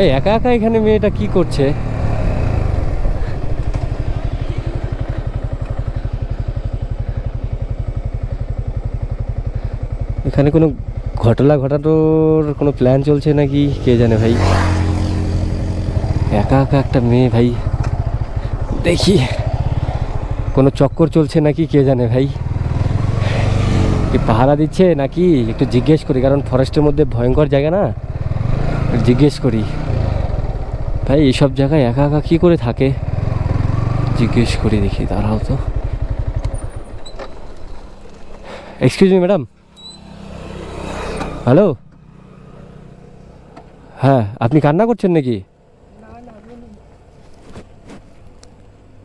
ভাই, একা একা এখানে মেয়েটা কি করছে? এখানে কোনো ঘটনা ঘটানোর কোনো প্ল্যান চলছে নাকি? কে জানে ভাই? একা একা একটা মেয়ে ভাই। দেখি। কোনো চক্কর চলছে নাকি? কে জানে ভাই? কি পাহারা দিচ্ছে নাকি? একটু জিজ্ঞেস করি, কারণ ফরেস্টের মধ্যে ভয়ঙ্কর জায়গা না? জিজ্ঞেস করি। ভাই এইসব জায়গায় একা একা কী করে থাকে? জিজ্ঞেস করি দেখি দাঁড়াও তো। এক্সকিউজ মি ম্যাডাম হ্যালো হ্যাঁ আপনি কান্না করছেন নাকি?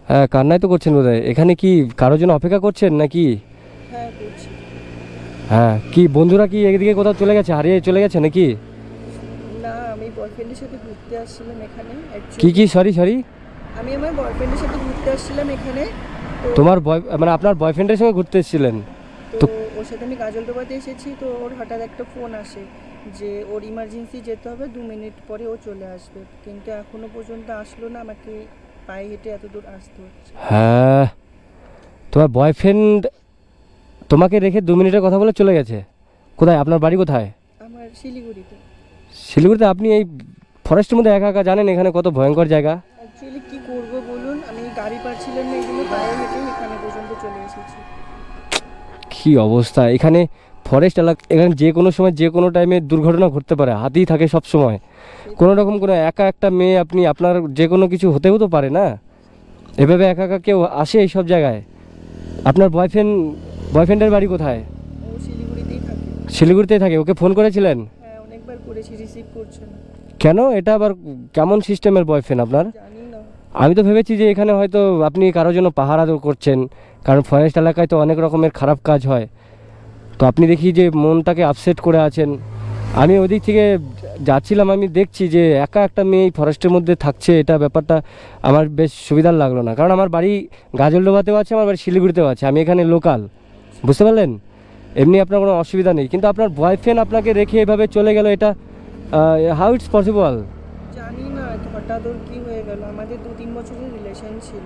হ্যাঁ কান্নাই তো করছেন বোধহয়। এখানে কি কারোর জন্য অপেক্ষা করছেন নাকি? হ্যাঁ হ্যাঁ কি বন্ধুরা কি এদিকে কোথাও চলে গেছে হারিয়ে চলে গেছে নাকি? বয়ফ্রেন্ডের সাথে ঘুরতে আসছিলাম এখানে কি কি? সরি সরি আমি আমার বয়ফ্রেন্ডের সাথে ঘুরতে আসছিলাম এখানে তোমার বয় মানে আপনার বয়ফ্রেন্ডের সঙ্গে ঘুরতে এসেছিলেন? তো তো- ওর সাথে আমি গাজলডোবাতে এসেছি তো ওর হঠাৎ একটা ফোন আসে যে ওর ইমার্জেন্সি যেতে হবে দু মিনিট পরে ও চলে আসবে। কিন্তু এখনও পর্যন্ত আসলো না আমাকে পায়ে হেঁটে এত দূর আসতে হচ্ছে। হ্যাঁ। তোমার বয়ফ্রেন্ড তোমাকে রেখে দু মিনিটের কথা বলে চলে গেছে? কোথায়? আপনার বাড়ি কোথায়? আমার শিলিগুড়িতে। শিলিগুড়িতে আপনি এই ফরেস্টের মধ্যে একা একা জানেন এখানে কত ভয়ঙ্কর জায়গা? অ্যাকচুয়ালি কি করব বলুন? আমি গাড়ি পাচ্ছিলাম না এই জন্য পায়ে হেঁটে এখানে পর্যন্ত চলে এসেছি। কি অবস্থা? এখানে ফরেস্ট এলাকা এখানে যে কোনো সময় যে কোনো টাইমে দুর্ঘটনা ঘটতে পারে হাতি থাকে সব সময়। কোনো রকম কোনো একা একটা মেয়ে আপনি আপনার যে কোনো কিছু হতেও তো পারে না। এভাবে একা একা কেউ আসে এই সব জায়গায়? আপনার বয়ফ্রেন্ড বয়ফ্রেন্ডের বাড়ি কোথায়? শিলিগুড়িতেই থাকে। ওকে ফোন করেছিলেন? করেছি রিসিভ করছে না। কেন? এটা আবার কেমন সিস্টেমের বয়ফ্রেন্ড আপনার? জানি না। আমি তো ভেবেছি যে এখানে হয়তো আপনি কারোর জন্য পাহারা করছেন কারণ ফরেস্ট এলাকায় তো অনেক রকমের খারাপ কাজ হয়। তো আপনি দেখি যে মনটাকে আপসেট করে আছেন। আমি ওদিক থেকে যাচ্ছিলাম আমি দেখছি যে একা একটা মেয়ে ফরেস্টের মধ্যে থাকছে এটা ব্যাপারটা আমার বেশ সুবিধার লাগল না। কারণ আমার বাড়ি গাজলডোবাতেও আছে আমার বাড়ি শিলিগুড়িতেও আছে আমি এখানে লোকাল বুঝতে পারলেন? এমনি আপনার কোনো অসুবিধা নেই। কিন্তু আপনার বয়ফ্রেন্ড আপনাকে রেখে এভাবে চলে গেল এটা হাউ ইটস পসিবল জানি না হঠাৎ ওর কি হয়ে গেল? আমাদের দু তিন বছরের রিলেশন ছিল।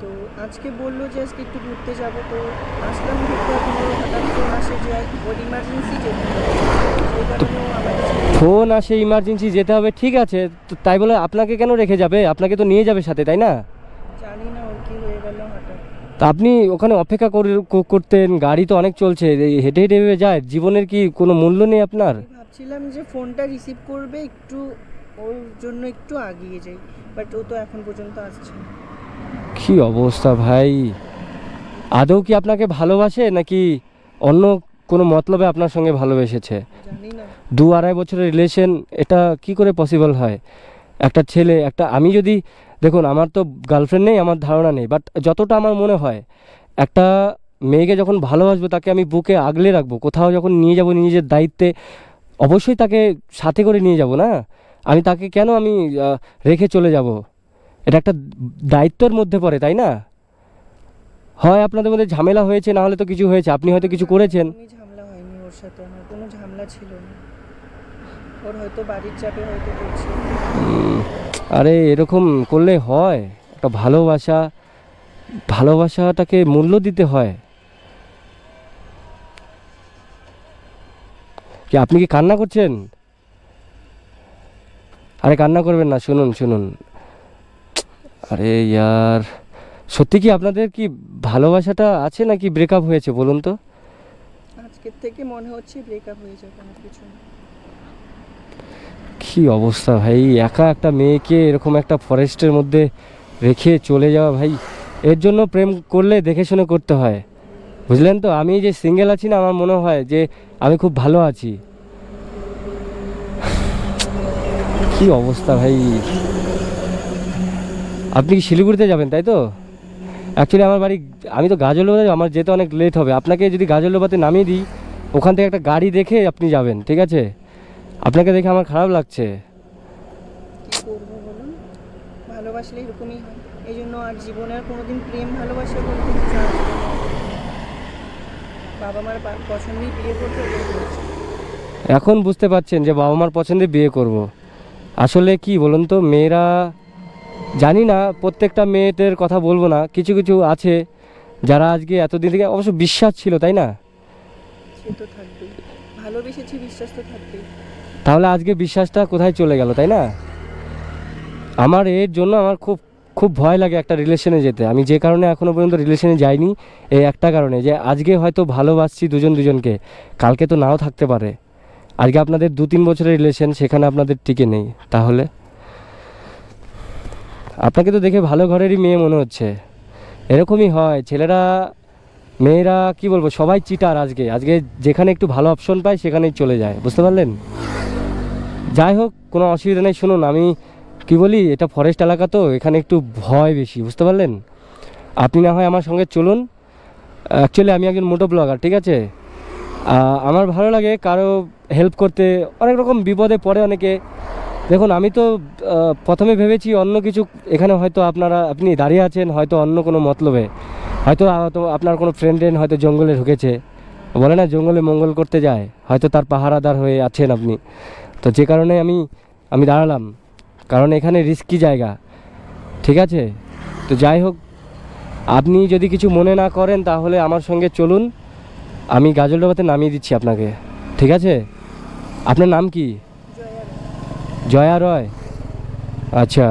তো আজকে বলল যে আজকে একটু ঘুরতে যাব। তো আসলাম ঘুরতে হঠাৎ ফোন আসে যে ওর ইমার্জেন্সি যেতে ফোন আসে ইমার্জেন্সি যেতে হবে ঠিক আছে। তো তাই বলে আপনাকে কেন রেখে যাবে? আপনাকে তো নিয়ে যাবে সাথে তাই না? জানি না ওর কি হয়ে গেল হঠাৎ। তা আপনি ওখানে অপেক্ষা করে- করতেন গাড়ি তো অনেক চলছে হেঁটে হেঁটে যায় জীবনের কি কোনো মূল্য নেই আপনার? ভাবছিলাম যে ফোনটা রিসিভ করবে একটু ওর জন্য একটু আগিয়ে যাই বাট ও তো এখন পর্যন্ত আসছে না। কি অবস্থা ভাই? আদৌ কি আপনাকে ভালোবাসে নাকি অন্য কোনো মতলবে আপনার সঙ্গে ভালোবেসেছে? জানি না। দু আড়াই বছরের রিলেশন এটা কি করে পসিবল হয়? একটা ছেলে একটা আমি যদি দেখুন আমার তো গার্লফ্রেন্ড নেই আমার ধারণা নেই বাট যতটা আমার মনে হয় একটা মেয়েকে যখন ভালোবাসবো তাকে আমি বুকে আগলে রাখব কোথাও যখন নিয়ে যাব নিজের দায়িত্বে অবশ্যই তাকে সাথে করে নিয়ে যাব না? আমি তাকে কেন আমি রেখে চলে যাব? এটা একটা দায়িত্বের মধ্যে পড়ে তাই না? হয় আপনাদের মধ্যে ঝামেলা হয়েছে না হলে তো কিছু হয়েছে। আপনি হয়তো কিছু করেছেন। ঝামেলা হয়নি ওর সাথে আমার কোনো ঝামেলা ছিল না। ওর হয়তো বাড়ির চাপে হয়তো করছে আরে এরকম করলে হয়। একটা ভালোবাসা ভালোবাসাটাকে মূল্য দিতে হয়। কি আপনি কি কান্না করছেন? আরে কান্না করবেন না শুনুন শুনুন। আরে ইয়ার সত্যি কি আপনাদের কি ভালোবাসাটা আছে নাকি ব্রেকআপ হয়েছে বলুন তো? আজকের থেকে মনে হচ্ছে ব্রেকআপ হয়ে যাবে আমার কিছু কি অবস্থা ভাই একা একটা মেয়েকে এরকম একটা ফরেস্টের মধ্যে রেখে চলে যাওয়া ভাই এর জন্য প্রেম করলে দেখে শুনে করতে হয়। বুঝলেন তো? আমি যে সিঙ্গেল আছি না, আমার মনে হয় যে আমি খুব ভালো আছি। কি অবস্থা ভাই? আপনি কি শিলিগুড়িতে যাবেন, তাই তো? অ্যাকচুয়ালি আমার বাড়ি, আমি তো গাজলডোবা আমার যেতে অনেক লেট হবে। আপনাকে যদি গাজলডোবাতে নামিয়ে দিই, ওখান থেকে একটা গাড়ি দেখে আপনি যাবেন, ঠিক আছে? আপনাকে দেখে আমার খারাপ লাগছে। ভালোবাসলে এরকমই হয়। এই জন্য আর জীবনে আর কোনোদিন প্রেম ভালোবাসা বলতে কিছু আসবে না। বাবা মার পা- বিয়ে করতে এখন বুঝতে পারছেন যে বাবা মার পছন্দে বিয়ে করব। আসলে কি বলুন তো মেয়েরা জানি না প্রত্যেকটা মেয়েদের কথা বলব না কিছু কিছু আছে যারা আজকে এতদিন থেকে অবশ্য বিশ্বাস ছিল তাই না? ভালোবেসেছি বিশ্বাস তো তাহলে আজকে বিশ্বাসটা কোথায় চলে গেল তাই না? আমার এর জন্য আমার খুব খুব ভয় লাগে একটা রিলেশনে যেতে। আমি যে কারণে এখনও পর্যন্ত রিলেশনে যাইনি এই একটা কারণে যে আজকে হয়তো ভালোবাসছি দুজন দুজনকে, কালকে তো নাও থাকতে পারে। আজকে আপনাদের দু তিন বছরের রিলেশন সেখানে আপনাদের টিকে নেই। তাহলে? আপনাকে তো দেখে ভালো ঘরেরই মেয়ে মনে হচ্ছে। এরকমই হয়। ছেলেরা, মেয়েরা, কি বলব, সবাই চিটার আজকে। আজকে যেখানে একটু ভালো অপশন পায়, সেখানেই চলে যায়। বুঝতে পারলেন? যাই হোক, কোনো অসুবিধা নেই। শুনুন, আমি কি বলি, এটা ফরেস্ট এলাকা তো, এখানে একটু ভয় বেশি, বুঝতে পারলেন? আপনি না হয় আমার সঙ্গে চলুন। অ্যাকচুয়ালি আমি একজন মোটো ব্লগার ঠিক আছে? আমার ভালো লাগে কারও হেল্প করতে, অনেক রকম বিপদে পড়ে অনেকে। দেখুন, আমি তো প্রথমে ভেবেছি অন্য কিছু, এখানে হয়তো আপনারা, আপনি দাঁড়িয়ে আছেন, হয়তো অন্য কোনো মতলবে। হয়তো আপনার কোনো ফ্রেন্ড ট্রেন্ড হয়তো জঙ্গলে ঢুকেছে। বলে না, জঙ্গলে মঙ্গল করতে যায়, হয়তো তার পাহারাদার হয়ে আছেন আপনি। তো যে কারণে আমি আমি দাঁড়ালাম। কারণ এখানে রিস্কি জায়গা। ঠিক আছে? তো যাই হোক আপনি যদি কিছু মনে না করেন তাহলে আমার সঙ্গে চলুন। আমি গাজলডোবাতে নামিয়ে দিচ্ছি আপনাকে। ঠিক আছে? আপনার নাম কি? জয়া রয়। আচ্ছা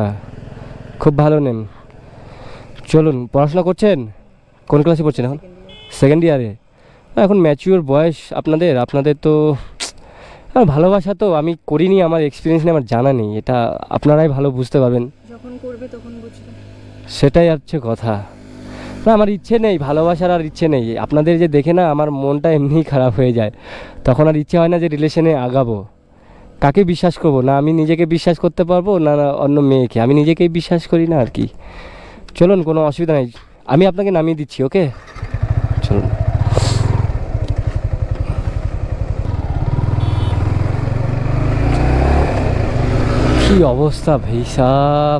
খুব ভালো নেন চলুন পড়াশোনা করছেন? কোন ক্লাসে পড়ছেন এখন? সেকেন্ড ইয়ারে এখন ম্যাচিওর বয়স আপনাদের। আপনাদের তো ভালোবাসা তো আমি করিনি আমার এক্সপিরিয়েন্স নেই আমার জানা নেই এটা আপনারাই ভালো বুঝতে পারবেন। যখন করবে তখন বুঝবে। সেটাই হচ্ছে কথা। না আমার ইচ্ছে নেই ভালোবাসার আর ইচ্ছে নেই। আপনাদের যে দেখে না আমার মনটা এমনিই খারাপ হয়ে যায়। তখন আর ইচ্ছে হয় না যে রিলেশনে আগাবো। কাকে বিশ্বাস করব? না আমি নিজেকে বিশ্বাস করতে পারব না না অন্য মেয়েকে? আমি নিজেকেই বিশ্বাস করি না আর কি? চলুন কোনো অসুবিধা নেই। আমি আপনাকে নামিয়ে দিচ্ছি ওকে কি অবস্থা ভাই সাহ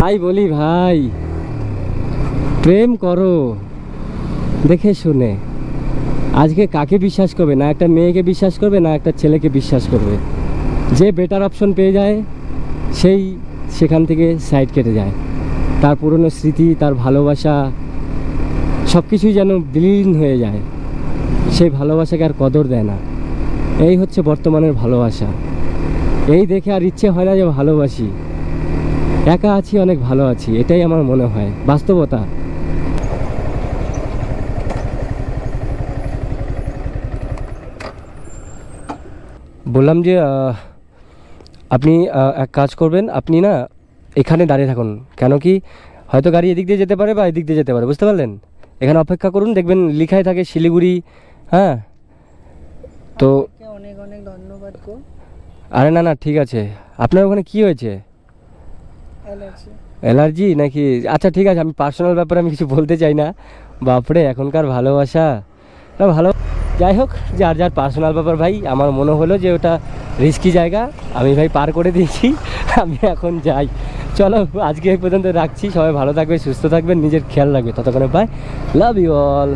তাই বলি ভাই, প্রেম করো, দেখে শুনে। আজকে কাকে বিশ্বাস করবে? না একটা মেয়েকে বিশ্বাস করবে, না একটা ছেলেকে বিশ্বাস করবে। যে বেটার অপশন পেয়ে যায়, সেই সেখান থেকে সাইড কেটে যায়। তার পুরনো স্মৃতি, তার ভালোবাসা সব কিছুই যেন বিলীন হয়ে যায়। সেই ভালোবাসাকে আর কদর দেয় না। এই হচ্ছে বর্তমানের ভালোবাসা। এই দেখে আর ইচ্ছে হয় না যে ভালোবাসি। একা আছি, অনেক ভালো আছি, এটাই আমার মনে হয়। বাস্তবতা। বললাম যে আপনি এক কাজ করবেন, আপনি না এখানে দাঁড়িয়ে থাকুন। কেন কি, হয়তো গাড়ি এদিক দিয়ে যেতে পারে বা এদিক দিয়ে যেতে পারে, বুঝতে পারলেন? এখানে অপেক্ষা করুন, দেখবেন লিখাই থাকে শিলিগুড়ি হ্যাঁ? তো অনেক অনেক ধন্যবাদ আরে না না ঠিক আছে। আপনার ওখানে কি হয়েছে? অ্যালার্জি। নাকি? আচ্ছা ঠিক আছে আমি পার্সোনাল ব্যাপারে আমি কিছু বলতে চাই না। বাপরে এখনকার ভালোবাসা। না ভালো। যাই হোক যার যার পার্সোনাল ব্যাপার ভাই আমার মনে হলো যে ওটা রিস্কি জায়গা। আমি ভাই পার করে দিয়েছি আমি এখন যাই। চলো আজকে এই পর্যন্ত রাখছি। সবাই ভালো থাকবে সুস্থ থাকবেন নিজের খেয়াল রাখবে। ততক্ষণে বাই লাভ ইউ অল